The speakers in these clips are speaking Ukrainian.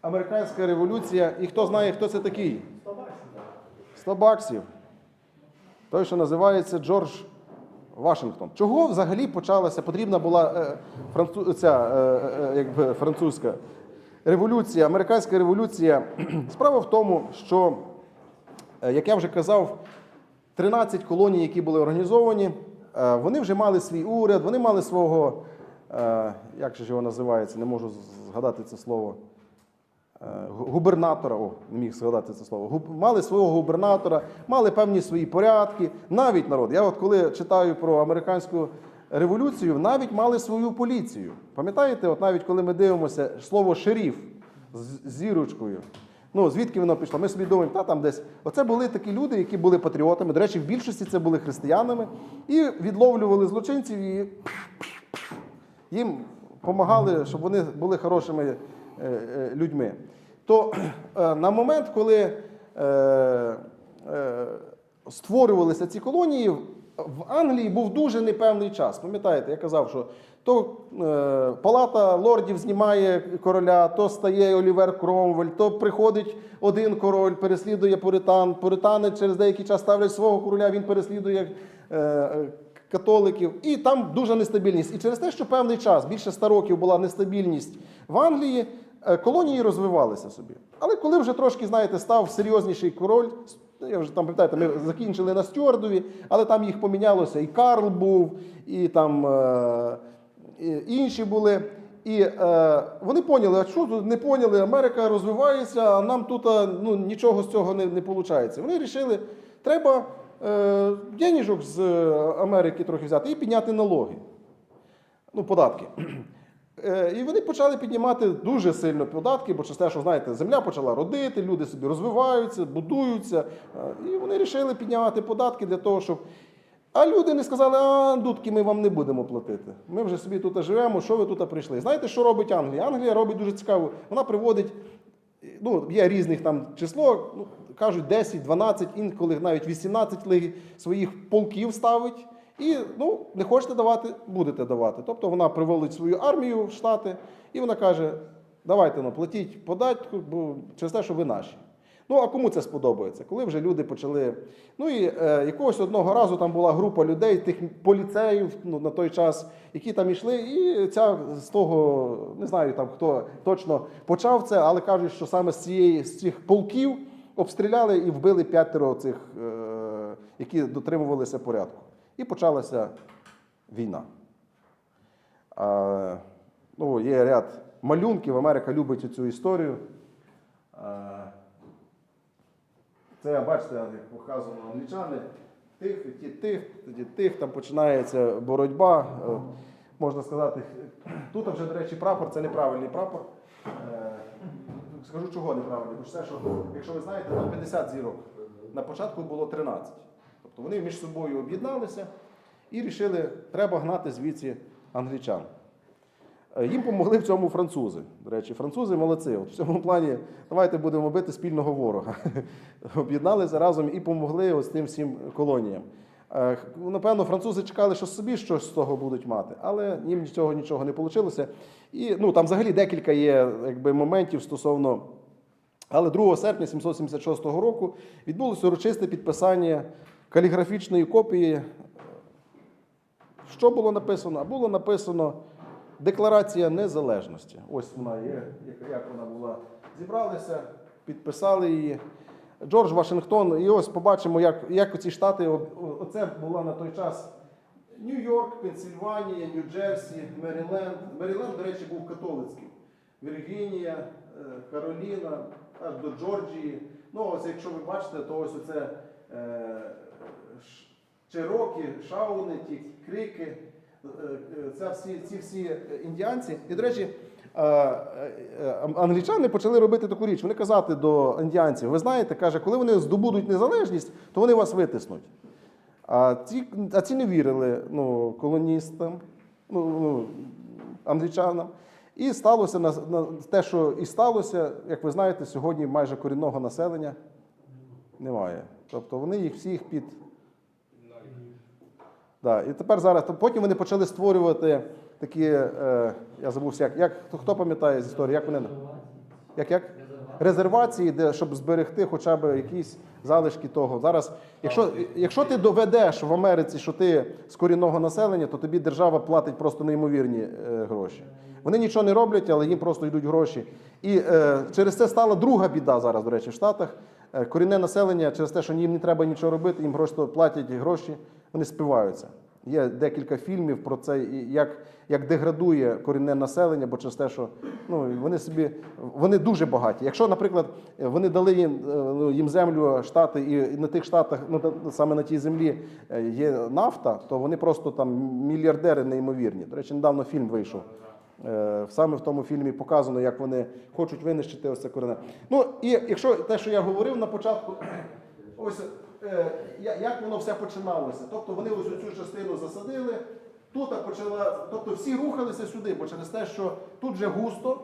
американська революція. І хто знає, хто це такий? 100 баксів. Той, що називається Джордж Вашингтон. Чого взагалі почалася, потрібна була е, францу, ця, е, е, якби, французька революція, американська революція? Справа в тому, що, е, як я вже казав, 13 колоній, які були організовані, е, вони вже мали свій уряд, вони мали свого, е, як же його називається, не можу згадати це слово. Е, гу- губернатора, о, не міг згадати це слово, губ- мали свого губернатора, мали певні свої порядки. Навіть народ, я от коли читаю про американську революцію, навіть мали свою поліцію. Пам'ятаєте, от навіть коли ми дивимося слово шеріф з зірочкою. Ну, звідки воно пішло? Ми собі думаємо, та там десь. Оце були такі люди, які були патріотами. До речі, в більшості це були християнами, і відловлювали злочинців і їм допомагали, щоб вони були хорошими людьми. То е, на момент, коли е, е, створювалися ці колонії, в Англії був дуже непевний час. Пам'ятаєте, я казав, що то е, палата лордів знімає короля, то стає Олівер Кромвель, то приходить один король, переслідує пуритан. Пуритани через деякий час ставлять свого короля, він переслідує е, е, католиків, і там дуже нестабільність. І через те, що певний час, більше 100 років була нестабільність в Англії, е, колонії розвивалися собі. Але коли вже трошки, знаєте, став серйозніший король, ну, я вже там пам'ятаєте, ми закінчили на Стюардові, але там їх помінялося. І Карл був, і там е, і інші були. І е, вони поняли, а що тут не поняли, Америка розвивається, а нам тут ну, нічого з цього не, не виходить. Вони вирішили, треба е, денежок з е, Америки трохи взяти і підняти налоги. Ну, податки. Е, І вони почали піднімати дуже сильно податки, бо через те, що знаєте, земля почала родити, люди собі розвиваються, будуються. Е, І вони вирішили піднімати податки для того, щоб. А люди не сказали, а дудки ми вам не будемо платити. Ми вже собі тут живемо, що ви тут прийшли. Знаєте, що робить Англія? Англія робить дуже цікаво. Вона приводить, ну, є різних там число, ну, кажуть 10, 12, інколи навіть 18 своїх полків ставить. І ну, не хочете давати, будете давати. Тобто вона приводить свою армію в Штати, і вона каже: давайте ну, платіть податку, бо через те, що ви наші. Ну, а кому це сподобається? Коли вже люди почали. Ну і е, якогось одного разу там була група людей, тих поліцеїв ну, на той час, які там йшли, і ця з того, не знаю там хто точно почав це, але кажуть, що саме з цієї з цих полків обстріляли і вбили п'ятеро цих, е, які дотримувалися порядку. І почалася війна. А, ну, є ряд малюнків, Америка любить цю історію. А, це, бачите, як показано англічани. Тих, ті тих, тоді тих, там починається боротьба. Е, Можна сказати, тут вже, до речі, прапор це неправильний прапор. Е, Скажу, чого неправильний, бо це, що, якщо ви знаєте, там 50 зірок. На початку було 13. Тобто вони між собою об'єдналися і вирішили, треба гнати звідси англічан. Е, Їм помогли в цьому французи. До речі, французи молодці. От в цьому плані давайте будемо бити спільного ворога. Об'єдналися разом і помогли ось тим всім колоніям. Е, Напевно, французи чекали, що собі щось з того будуть мати, але їм нічого нічого не вийшло. І ну, там взагалі декілька є якби, моментів стосовно. Але 2 серпня 776 року відбулося урочисте підписання каліграфічної копії що було написано? А було написано Декларація незалежності. Ось вона є, як- вона була. Зібралися, підписали її. Джордж Вашингтон, і ось побачимо, як, як ці штати. Оце була на той час Нью-Йорк, Пенсільванія, Нью-Джерсі, Меріленд. Меріленд, до речі, був католицьким. Віргінія, е, Кароліна, аж до Джорджії. Ну, ось якщо ви бачите, то ось оце е, Чирокі, Шауни, ті крики, е, е, це всі, ці всі е, індіанці. І, до речі, е, англічани почали робити таку річ. Вони казати до індіанців, ви знаєте, каже, коли вони здобудуть незалежність, то вони вас витиснуть. А ці, а ці не вірили ну, колоністам, ну, ну, англічанам. І сталося на, на те, що і сталося, як ви знаєте, сьогодні майже корінного населення немає. Тобто вони їх всіх під. Да. І тепер зараз, потім вони почали створювати такі, е, я забувся, як, як хто, хто пам'ятає з історії, як вони. як, як? резервації, де, щоб зберегти хоча б якісь залишки того. Зараз, якщо, якщо ти доведеш в Америці, що ти з корінного населення, то тобі держава платить просто неймовірні е, гроші. Вони нічого не роблять, але їм просто йдуть гроші. І е, через це стала друга біда зараз, до речі, в Штатах. Е, корінне населення через те, що їм не треба нічого робити, їм просто платять гроші, вони спиваються. Є декілька фільмів про це, як, як деградує корінне населення, бо через те, що ну, вони собі вони дуже багаті. Якщо, наприклад, вони дали їм, е, ну, їм землю штати, і на тих штатах, ну саме на тій землі е, є нафта, то вони просто там мільярдери неймовірні. До речі, недавно фільм вийшов. Е, Саме в тому фільмі показано, як вони хочуть винищити ось це корінне. Ну і якщо те, що я говорив на початку, ось як воно все починалося. Тобто вони ось цю частину засадили, тут почала, тобто всі рухалися сюди, бо через те, що тут вже густо,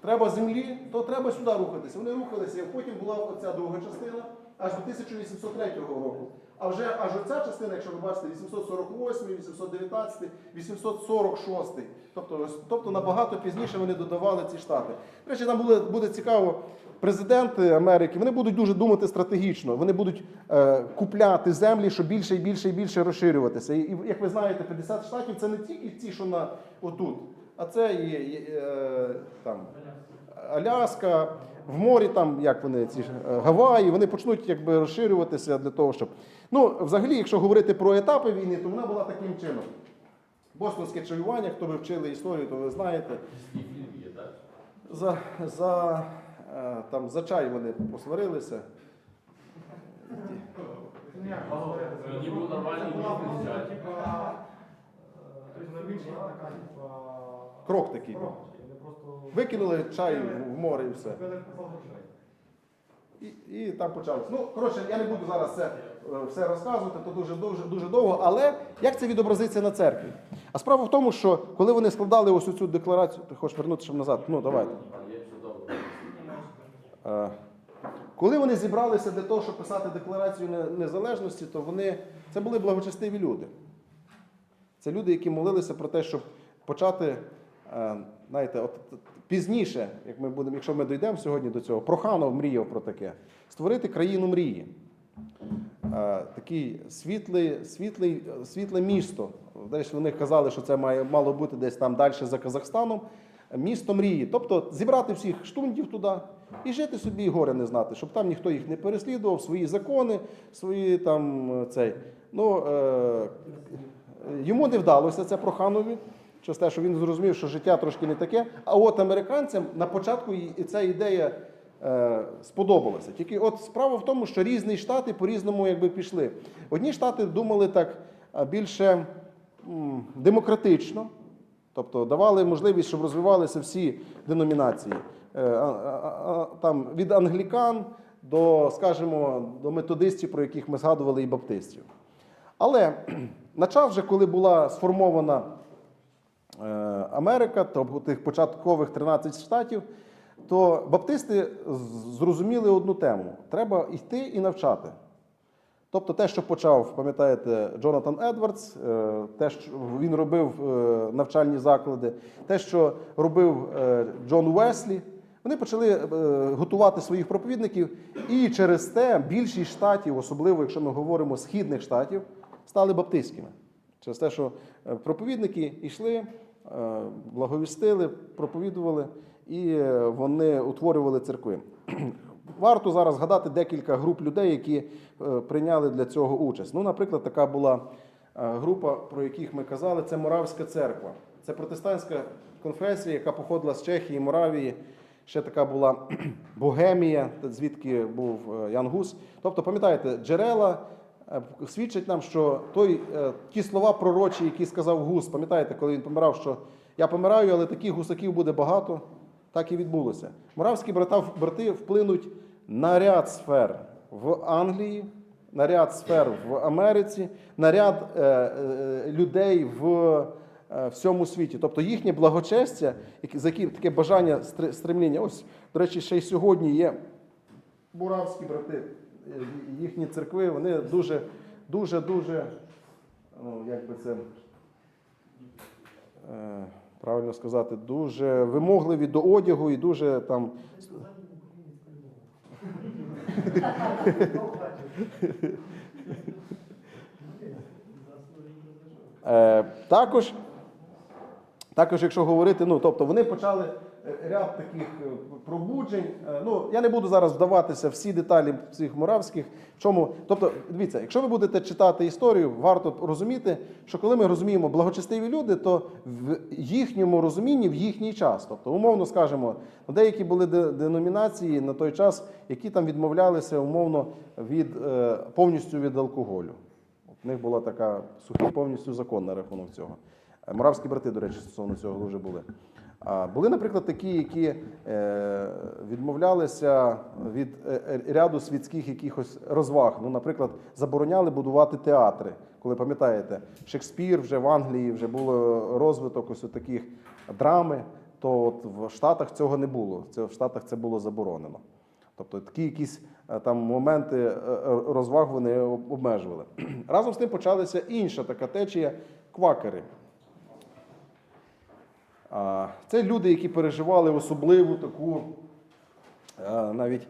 треба землі, то треба сюди рухатися. Вони рухалися, і потім була оця друга частина аж до 1803 року. А вже аж оця частина, якщо ви бачите, 848, 819, 846. Тобто, тобто набагато пізніше вони додавали ці штати. До речі, нам буде, буде цікаво. Президенти Америки вони будуть дуже думати стратегічно. Вони будуть е, купляти землі, щоб більше і більше і більше розширюватися. І, і як ви знаєте, 50 штатів це не тільки ті, що на отут, а це і, і, е, там Аляска, в морі, там як вони ці е, Гаваї, вони почнуть якби розширюватися для того, щоб. Ну, взагалі, якщо говорити про етапи війни, то вона була таким чином. Бостонське чаювання, хто ви вчили історію, то ви знаєте. За, за, там, за чай вони посварилися. Ніби нормальний. Крок такий. Викинули чай в море і все. І, і там почалося. Ну, коротше, я не буду зараз це е, все розказувати, то дуже, дуже, дуже довго. Але як це відобразиться на церкві? А справа в тому, що коли вони складали ось цю декларацію, ти хочеш вернутися назад? Ну, давайте. Є все добре. Е, Коли вони зібралися для того, щоб писати декларацію незалежності, то вони це були благочестиві люди. Це люди, які молилися про те, щоб почати, е, знаєте, от пізніше, як ми будемо, якщо ми дійдемо сьогодні до цього, Проханов мріяв про таке: створити країну мрії. Е, Такий світлий, світлий, світле місто. Десь вони казали, що це має мало бути десь там далі за Казахстаном. Місто мрії. Тобто зібрати всіх штундів туди і жити собі і горе не знати, щоб там ніхто їх не переслідував, свої закони, свої там е, цей. Ну, е, йому не вдалося це Проханові. Через те, що він зрозумів, що життя трошки не таке. А от американцям на початку ця ідея е, сподобалася. Тільки от справа в тому, що різні штати по-різному якби пішли. Одні штати думали так більше демократично, тобто давали можливість, щоб розвивалися всі деномінації. Е, Там від англікан до, скажімо, до методистів, про яких ми згадували, і баптистів. Але на час, вже, коли була сформована е, Америка, тобто тих початкових 13 штатів, то баптисти зрозуміли одну тему: треба йти і навчати. Тобто те, що почав, пам'ятаєте, Джонатан Едвардс, е, те, що він робив е, навчальні заклади, те, що робив е, Джон Уеслі, вони почали готувати своїх проповідників, і через те більшість штатів, особливо якщо ми говоримо східних штатів, стали баптистськими. Через те, що проповідники йшли, благовістили, проповідували, і вони утворювали церкви. Варто зараз згадати декілька груп людей, які е, прийняли для цього участь. Ну, наприклад, така була е, група, про яких ми казали, це Моравська церква. Це протестантська конфесія, яка походила з Чехії, Моравії. Ще така була Богемія, звідки був е, Ян Гус. Тобто, пам'ятаєте, джерела свідчать нам, що той, ті слова пророчі, які сказав Гус, пам'ятаєте, коли він помирав, що я помираю, але таких гусаків буде багато. Так і відбулося. Моравські брата, брати вплинуть на ряд сфер в Англії, на ряд сфер в Америці, на ряд е, е, людей в е, всьому світі. Тобто їхнє благочестя, таке бажання стр- стремління. Ось, до речі, ще й сьогодні є буравські брати, е, їхні церкви, вони дуже, дуже, дуже, ну, як би це. Е, правильно сказати, дуже вимогливі до одягу і дуже там. Е, також, також, якщо говорити, ну тобто вони почали ряд таких е, пробуджень. Е, Ну я не буду зараз вдаватися всі деталі цих муравських. В чому, тобто, дивіться, якщо ви будете читати історію, варто розуміти, що коли ми розуміємо благочестиві люди, то в їхньому розумінні в їхній час, тобто, умовно скажемо, деякі були деномінації на той час, які там відмовлялися умовно від е, повністю від алкоголю. В них була така сухий повністю закон на рахунок цього. Е, Моравські брати, до речі, стосовно цього вже були. Були, наприклад, такі, які е, відмовлялися від е, е, ряду світських якихось розваг. Ну, наприклад, забороняли будувати театри. Коли пам'ятаєте, Шекспір вже в Англії вже було розвиток ось таких драми, то от в Штатах цього не було. Це в Штатах це було заборонено. Тобто такі якісь там моменти розваг вони обмежували. Разом з тим почалася інша така течія квакери. Це люди, які переживали особливу таку е, навіть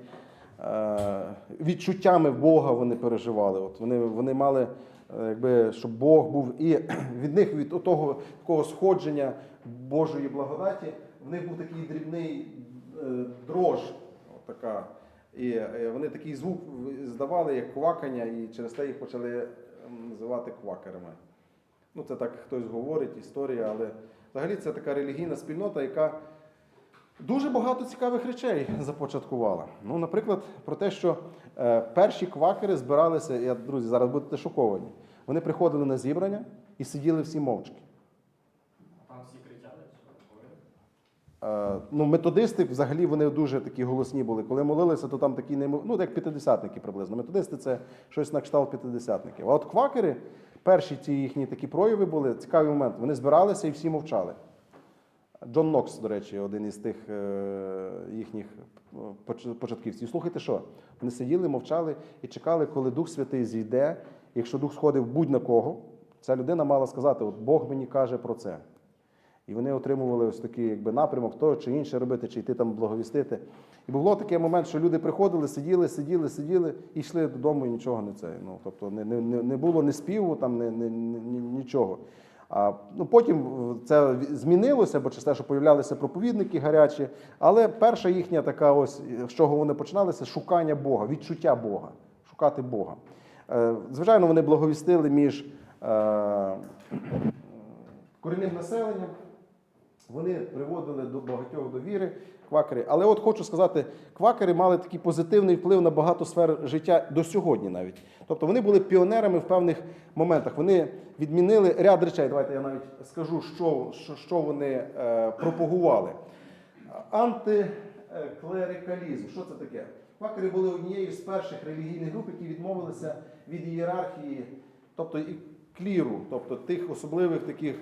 е, відчуттями Бога вони переживали. От вони, вони мали, е, якби, щоб Бог був, і від них від того такого сходження Божої благодаті, в них був такий дрібний дрож, така. І вони такий звук здавали, як квакання, і через те їх почали називати квакерами. Ну, це так хтось говорить, історія, але взагалі це така релігійна спільнота, яка дуже багато цікавих речей започаткувала. Ну, наприклад, про те, що е, перші квакери збиралися, я, друзі, зараз будете шоковані. Вони приходили на зібрання і сиділи всі мовчки. Там всі кричали, що говорили. Е, ну, методисти взагалі вони дуже такі голосні були. Коли молилися, то там такі не мо- ну, як п'ятидесятники приблизно. Методисти це щось на кшталт п'ятидесятників. А от квакери, перші ці їхні такі прояви були, цікавий момент. Вони збиралися і всі мовчали. Джон Нокс, до речі, один із тих е, їхніх е, початківців. Слухайте, що? Вони сиділи, мовчали і чекали, коли Дух Святий зійде. Якщо Дух сходив будь-на кого, ця людина мала сказати: от Бог мені каже про це. І вони отримували ось такий якби, напрямок, то чи інше робити, чи йти там благовістити. І було такий момент, що люди приходили, сиділи, сиділи, сиділи і йшли додому, і нічого не це. Ну, тобто не, не, не не було ні співу, там, ні, ні, ні, нічого. А, ну, потім це змінилося, бо через те, що появлялися проповідники гарячі. Але перша їхня така, ось з чого вони починалися, шукання Бога, відчуття Бога, шукати Бога. Е, Звичайно, вони благовістили між е, корінним населенням. Вони приводили до багатьох до віри, квакери. Але от хочу сказати, квакери мали такий позитивний вплив на багато сфер життя до сьогодні навіть. Тобто вони були піонерами в певних моментах. Вони відмінили ряд речей. Давайте я навіть скажу, що, що, вони е, пропагували. Антиклерикалізм. Що це таке? Квакери були однією з перших релігійних груп, які відмовилися від ієрархії, тобто і кліру, тобто тих особливих таких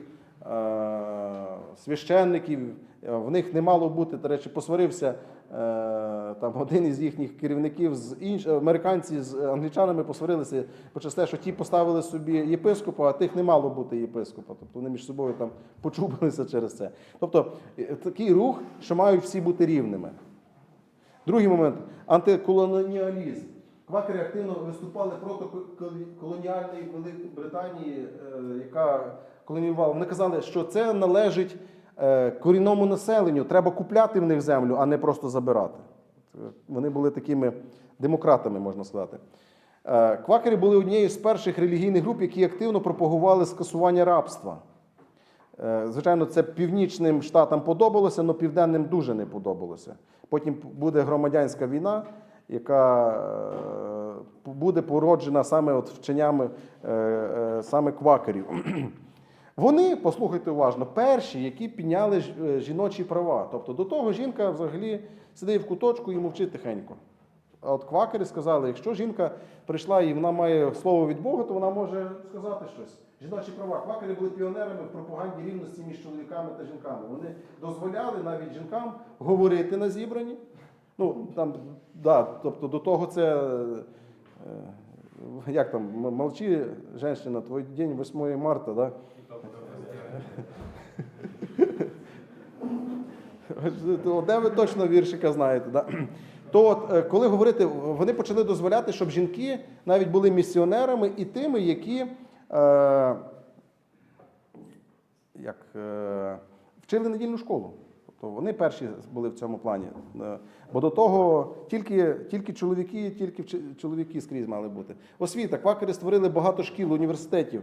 священників. Е, В них не мало бути, до речі, посварився е, там один із їхніх керівників з інш... американці з англічанами посварилися через те, що ті поставили собі єпископа, а тих не мало бути єпископа. Тобто вони між собою там почубилися через це. Тобто е, такий рух, що мають всі бути рівними. Другий момент антиколоніалізм. Квакери активно виступали проти колоніальної Великобританії, е, яка колоніювала. Вони казали, що це належить е, корінному населенню. Треба купляти в них землю, а не просто забирати. Вони були такими демократами, можна сказати. Е, Квакери були однією з перших релігійних груп, які активно пропагували скасування рабства. Е, Звичайно, це північним штатам подобалося, але південним дуже не подобалося. Потім буде громадянська війна, яка буде породжена саме от вченнями саме квакерів. Вони, послухайте уважно, перші, які підняли е, жіночі права. Тобто до того жінка взагалі сидить в куточку і мовчить тихенько. А от квакери сказали, якщо жінка прийшла і вона має слово від Бога, то вона може сказати щось. Жіночі права. Квакери були піонерами в пропаганді рівності між чоловіками та жінками. Вони дозволяли навіть жінкам говорити на зібранні. Ну, там, да, тобто до того це. е, Як там, молчи, женщина, твій день 8 марта, да? Де ви точно віршика знаєте? Да? То от, е, коли говорити, вони почали дозволяти, щоб жінки навіть були місіонерами і тими, які е, як, е, вчили недільну школу. Тобто вони перші були в цьому плані. Е, Бо до того тільки, тільки чоловіки, тільки чоловіки скрізь мали бути. Освіта. Квакери створили багато шкіл, університетів,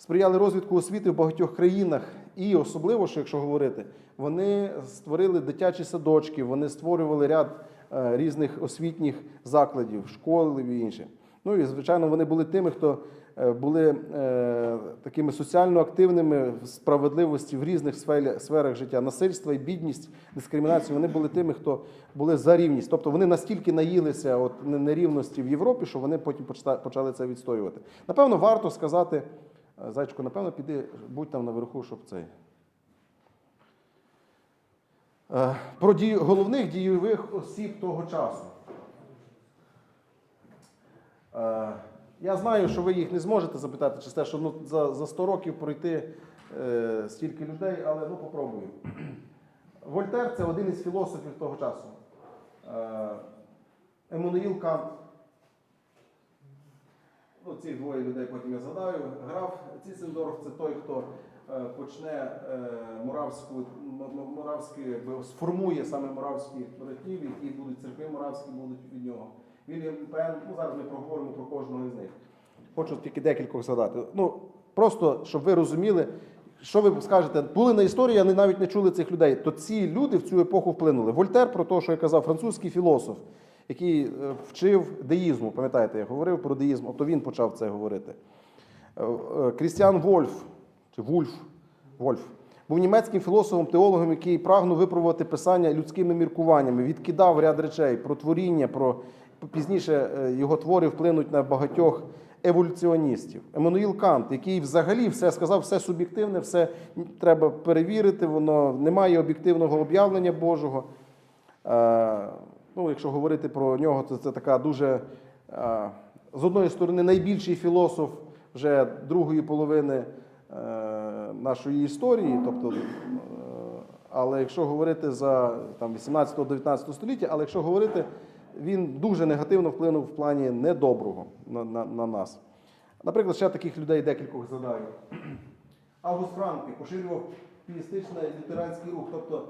сприяли розвитку освіти в багатьох країнах. І особливо, що якщо говорити, вони створили дитячі садочки, вони створювали ряд е, різних освітніх закладів, школи і інше. Ну і звичайно, вони були тими, хто е, були е, такими соціально активними в справедливості в різних сферах життя. Насильство і бідність, дискримінацію. Вони були тими, хто були за рівність. Тобто вони настільки наїлися от нерівності в Європі, що вони потім почали це відстоювати. Напевно, варто сказати, зайчику, напевно, піди, будь там наверху, щоб цей. Е, Про дію, головних дійових осіб того часу. Е, Я знаю, що ви їх не зможете запитати через те, що ну, за, за 100 років пройти е, стільки людей, але ну попробую. Вольтер це один із філософів того часу. Е, Еммануїл Кант. Ну, ці двоє людей потім я згадаю. Граф Ціцендорф це той, хто е, почне е, Муравську, м- м- Муравський, якби сформує саме Муравські братів, які будуть церкви Муравські будуть від нього. Вільям Пен, ну зараз ми проговоримо про кожного з них. Хочу тільки декількох згадати. Ну, просто, щоб ви розуміли, що ви скажете, були на історії, а навіть не чули цих людей. То ці люди в цю епоху вплинули. Вольтер, про те, що я казав, французький філософ, який е, вчив деїзму, пам'ятаєте, я говорив про деїзм, то він почав це говорити. Е, е, Крістіан Вольф, чи Вульф, Вольф, був німецьким філософом, теологом, який прагнув випробувати писання людськими міркуваннями, відкидав ряд речей про творіння, про пізніше його твори вплинуть на багатьох еволюціоністів. Еммануїл Кант, який взагалі все сказав, все суб'єктивне, все треба перевірити, воно немає об'єктивного об'явлення Божого. Ну, якщо говорити про нього, то це така дуже е, з одної сторони найбільший філософ вже другої половини е, нашої історії, тобто, е, але якщо говорити за там, 18-19 століття, але якщо говорити, він дуже негативно вплинув в плані недоброго на, на, на нас. Наприклад, ще таких людей декількох згадаю. Август Франки поширював пієстичний лютеранський рух. Тобто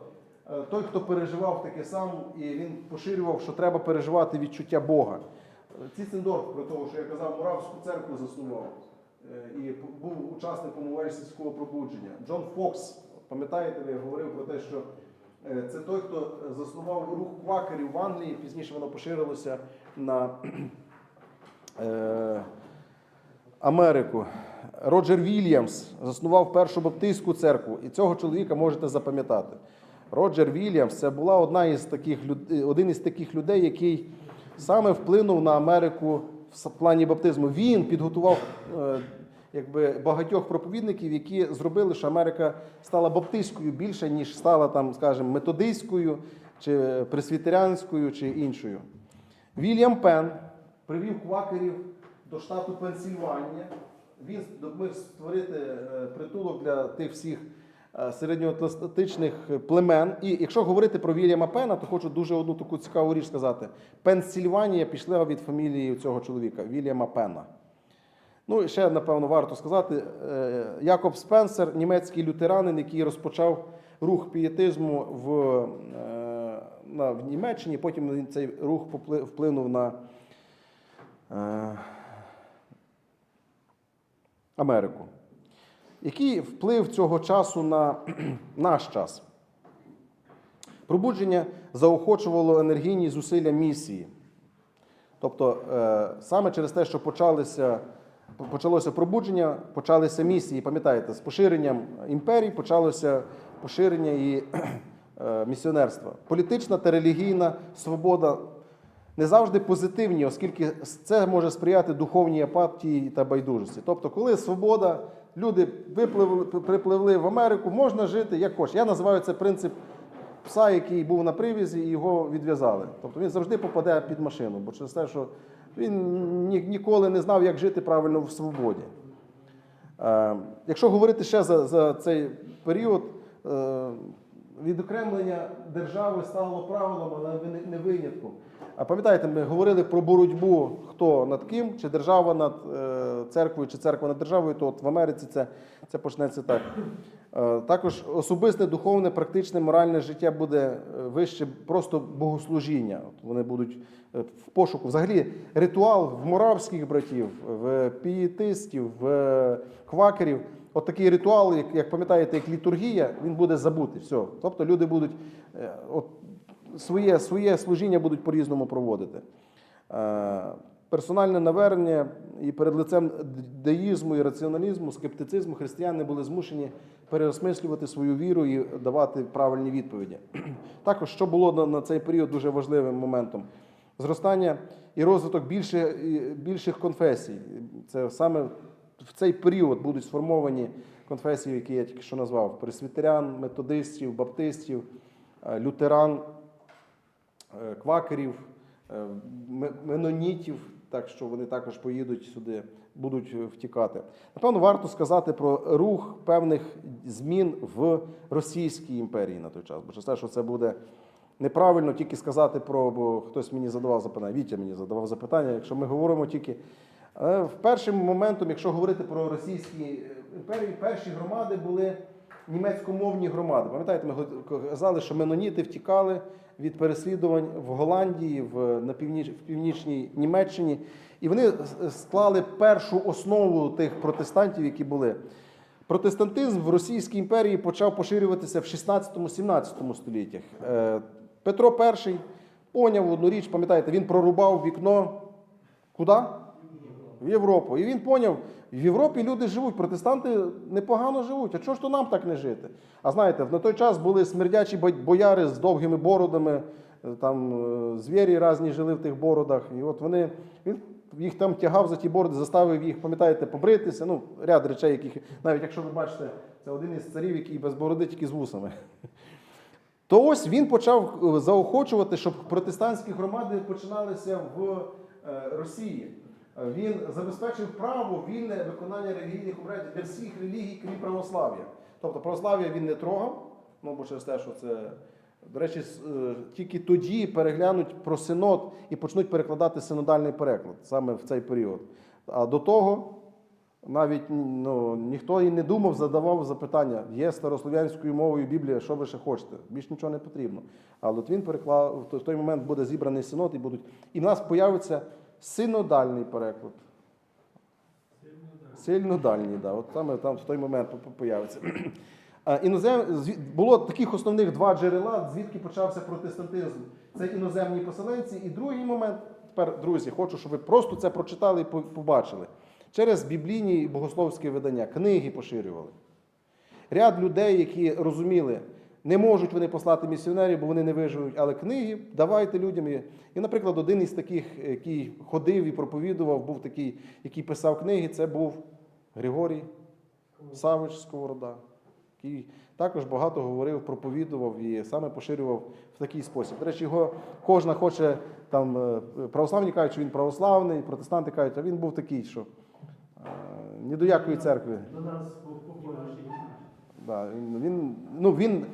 той, хто переживав таке сам, і він поширював, що треба переживати відчуття Бога. Е, Ціцендорф, про того, що я казав, Муравську церкву заснував е, і був учасником Уельсівського пробудження. Джон Фокс, пам'ятаєте, ви говорив про те, що е, це той, хто заснував рух квакерів в Англії, пізніше воно поширилося на е, Америку. Роджер Вільямс заснував першу баптистську церкву, і цього чоловіка можете запам'ятати. Роджер Вільямс це була одна із таких один із таких людей, який саме вплинув на Америку в плані баптизму. Він підготував е, якби, багатьох проповідників, які зробили, що Америка стала баптистською більше, ніж стала там, скажімо, методистською, чи пресвітеріанською, чи іншою. Вільям Пен привів квакерів до штату Пенсільванія. Він допоміг створити е, притулок для тих всіх е, середньоатлантичних племен. І якщо говорити про Вільяма Пена, то хочу дуже одну таку цікаву річ сказати. Пенсільванія пішла від фамілії цього чоловіка Вільяма Пена. Ну і ще, напевно, варто сказати, е, Якоб Спенсер, німецький лютеранин, який розпочав рух пієтизму в, е, в Німеччині, потім цей рух вплинув на е, Америку. Який вплив цього часу на наш час? Пробудження заохочувало енергійні зусилля місії. Тобто е, саме через те, що почалися, почалося пробудження, почалися місії, пам'ятаєте, з поширенням імперій почалося поширення і е, місіонерства. Політична та релігійна свобода не завжди позитивні, оскільки це може сприяти духовній апатії та байдужості. Тобто, коли свобода, люди випливли, припливли в Америку, можна жити як хочеш. Я називаю це принцип пса, який був на привізі, і його відв'язали. Тобто він завжди попаде під машину, бо через те, що він ні- ніколи не знав, як жити правильно в свободі. Е, якщо говорити ще за, за цей період, е, відокремлення держави стало правилом, але не- винятком. А пам'ятаєте, ми говорили про боротьбу хто над ким, чи держава над е, церквою, чи церква над державою, то от в Америці це, це почнеться так. Е, також особисте, духовне, практичне, моральне життя буде е, вище просто богослужіння. От вони будуть в пошуку. Взагалі, ритуал в моравських братів, в пієтистів, в квакерів. От такий ритуал, як, як пам'ятаєте, як літургія, він буде забутий. Все. Тобто люди будуть е, от, своє, своє служіння будуть по-різному проводити. Е, Персональне навернення і перед лицем деїзму і раціоналізму, скептицизму християни були змушені переосмислювати свою віру і давати правильні відповіді. Також, що було на цей період дуже важливим моментом, зростання і розвиток більше, більших конфесій. Це саме в цей період будуть сформовані конфесії, які я тільки що назвав: пресвітерян, методистів, баптистів, е, лютеран, е, квакерів, е, менонітів, так що вони також поїдуть сюди, будуть втікати. Напевно, варто сказати про рух певних змін в Російській імперії на той час, бо через що це буде. Неправильно тільки сказати про, бо хтось мені задавав запитання, Вітя мені задавав запитання, якщо ми говоримо тільки. Але в першим моментом, якщо говорити про російські е, імперії, перші громади були німецькомовні громади. Пам'ятаєте, ми казали, що меноніти втікали від переслідувань в Голландії, в, на північ, в північній Німеччині, і вони склали першу основу тих протестантів, які були. Протестантизм в Російській імперії почав поширюватися в 16-17 століттях. Е, Петро І поняв одну річ, пам'ятаєте, він прорубав вікно куди? В Європу. І він поняв, в Європі люди живуть, протестанти непогано живуть. А чого ж то нам так не жити? А знаєте, на той час були смердячі бояри з довгими бородами, е, там е, звірі різні жили в тих бородах. І от вони, він їх там тягав за ті бороди, заставив їх, пам'ятаєте, побритися. Ну, ряд речей, яких, навіть якщо ви бачите, це один із царів, який без бороди, тільки з вусами. То ось він почав е, заохочувати, щоб протестантські громади починалися в Росії. Він забезпечив право вільне виконання релігійних обрядів для всіх релігій, крім православ'я. Тобто православ'я він не трогав, ну бо через те, що це. До речі, е, тільки тоді переглянуть про синод і почнуть перекладати синодальний переклад саме в цей період. А до того навіть ну, ніхто і не думав, задавав запитання. Є старослов'янською мовою Біблія, що ви ще хочете? Більш нічого не потрібно. Але от він переклав, в той момент буде зібраний синод і будуть. І в нас появиться синодальний переклад. Сильнодальний, да. От саме там в той момент по- по- появиться. Інозем... Було таких основних два джерела, звідки почався протестантизм. Це іноземні поселенці. І другий момент, тепер, друзі, хочу, щоб ви просто це прочитали і побачили. Через біблійні і богословські видання, книги поширювали. Ряд людей, які розуміли, не можуть вони послати місіонерів, бо вони не виживуть, але книги давайте людям. І, наприклад, один із таких, який ходив і проповідував, був такий, який писав книги, це був Григорій Савич Сковорода, який також багато говорив, проповідував і саме поширював в такий спосіб. До речі, його кожна хоче там е, православні кажуть, що він православний, протестанти кажуть, а він був такий, що е, ні до якої церкви. До нас. Да, він, він, ну, він е,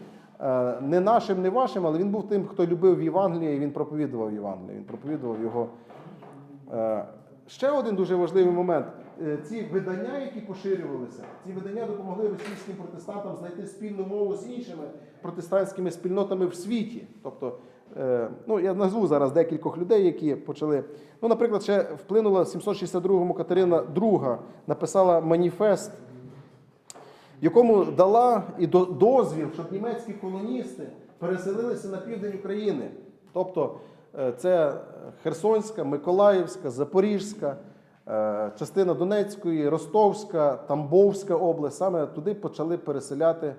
не нашим, не вашим, але він був тим, хто любив Євангеліє, і він проповідував Євангеліє, він проповідував його. Е, ще один дуже важливий момент. Е, ці видання, які поширювалися, ці видання допомогли російським протестантам знайти спільну мову з іншими протестантськими спільнотами в світі. Тобто, е, ну, я назву зараз декількох людей, які почали. Ну, наприклад, ще вплинула в 762-му Катерина II, написала маніфест якому дала і дозвіл, щоб німецькі колоністи переселилися на південь України. Тобто е, це Херсонська, Миколаївська, Запорізька, е, частина Донецької, Ростовська, Тамбовська область. Саме туди почали переселяти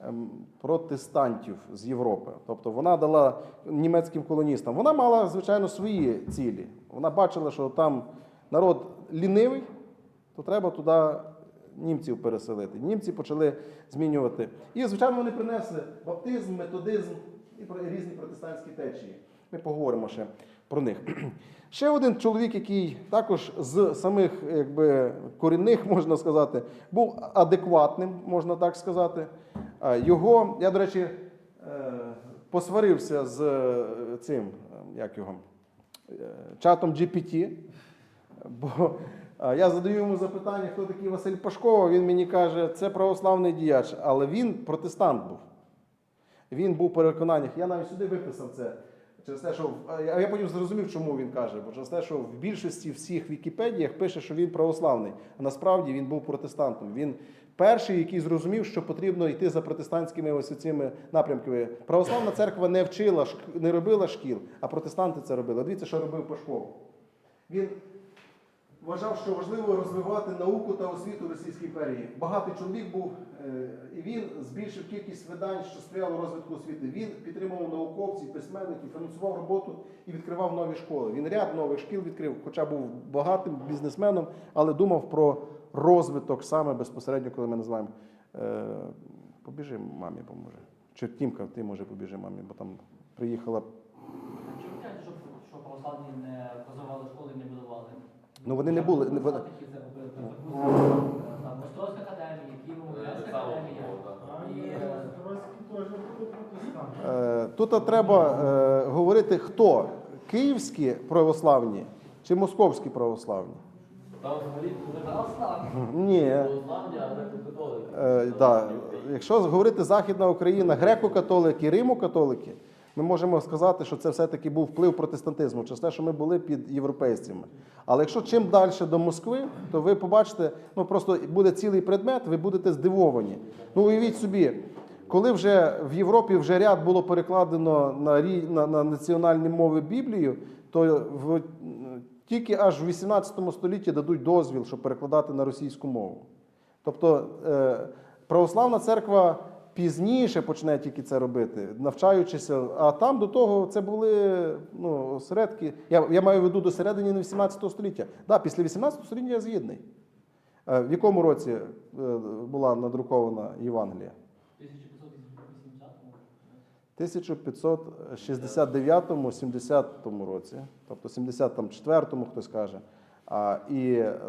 ем, протестантів з Європи. Тобто вона дала німецьким колоністам. Вона мала, звичайно, свої цілі. Вона бачила, що там народ лінивий, то треба туди німців переселити. Німці почали змінювати. І, звичайно, вони принесли баптизм, методизм і різні протестантські течії. Ми поговоримо ще про них. Ще один чоловік, який також з самих якби, корінних, можна сказати, був адекватним, можна так сказати. Його, я, до речі, е, посварився з е, цим, е, як його, чатом GPT. Бо я задаю йому запитання, хто такий Василь Пашков. Він мені каже, це православний діяч, але він протестант був. Він був переконаннях. Я навіть сюди виписав це. Через те, що я я потім зрозумів, чому він каже. Бо через те, що в більшості всіх Вікіпедіях пише, що він православний. А насправді він був протестантом. Він перший, який зрозумів, що потрібно йти за протестантськими ось цими напрямками. Православна церква не вчила, не робила шкіл, а протестанти це робили. Дивіться, що робив Пашков. Він вважав, що важливо розвивати науку та освіту Російській імперії. Багатий чоловік був, е, і він збільшив кількість видань, що сприяло розвитку освіти. Він підтримував науковців, письменників, фінансував роботу і відкривав нові школи. Він ряд нових шкіл відкрив, хоча був багатим бізнесменом, але думав про розвиток саме безпосередньо, коли ми називаємо. Е, побіжи, мамі поможе. Чи Тімка, ти може побіжи мамі, бо там приїхала. Чи ви кажете, що, православні не розвивали школи і не будували? Ну, вони не були- не- вони-. Там академія, Києво-Могилянська академія. І, е, протестанти. Е, Тут треба е, говорити, хто київські православні чи московські православні. Там взагалі дуже Православні. Ні. православні, а греко-католики. Е, да. Якщо говорити Західна Україна, греко-католики, римо-католики, ми можемо сказати, що це все-таки був вплив протестантизму, через те, що ми були під європейцями. Але якщо чим далі до Москви, то ви побачите, ну просто буде цілий предмет, ви будете здивовані. Ну, уявіть собі, коли вже в Європі вже ряд було перекладено на, на, на національні мови Біблію, то в, тільки аж в 18 столітті дадуть дозвіл, щоб перекладати на російську мову. Тобто е, православна церква пізніше почне тільки це робити, навчаючися. А там до того це були ну, осередки. Я, я маю в виду до середини 18 століття. Да, після 18 століття я згідний. Е, в якому році е, була надрукована Євангелія? 1580 1569-70 році, тобто 74-му хтось каже. А, і е,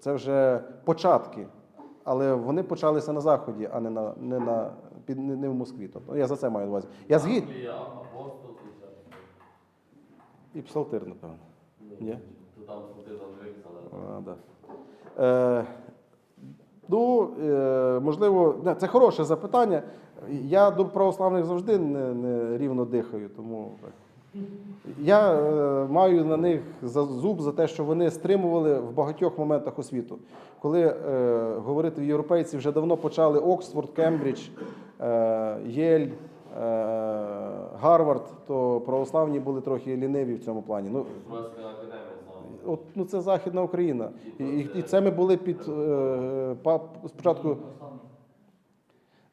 це вже початки. Але вони почалися на Заході, а не, на, не, на, під, не, не в Москві. Тобто, я за це маю на увазі. Я згід. І псалтир, напевно. Ні? То там там виписали. А, да. Е, ну, е, можливо, це хороше запитання. Я до православних завжди не, не рівно дихаю, тому так. Я е, маю на них за зуб за те, що вони стримували в багатьох моментах освіту. Коли е, говорити в європейці вже давно почали Оксфорд, Кембридж, е, Єль, е, Гарвард, то православні були трохи ліниві в цьому плані. Ну. От, ну це Західна Україна. І, і, і це ми були під е, па- спочатку.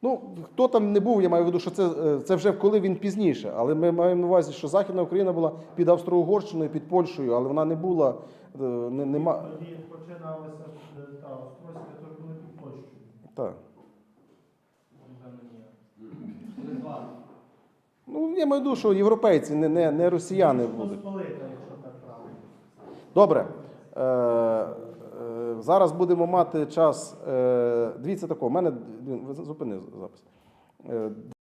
Ну хто там не був, я маю в виду, що це, е, це вже коли він пізніше. Але ми маємо на увазі, що Західна Україна була під Австро-Угорщиною, під Польщею, але вона не була. е, Не, нема... Тоді починалася е, та Острозька, то були під Польщею. Так. Ну, я маю в виду, що європейці, не, не, не росіяни будуть. Правильно. Добре. Е, зараз будемо мати час. Е, дивіться такого, у мене зупини запис. Е,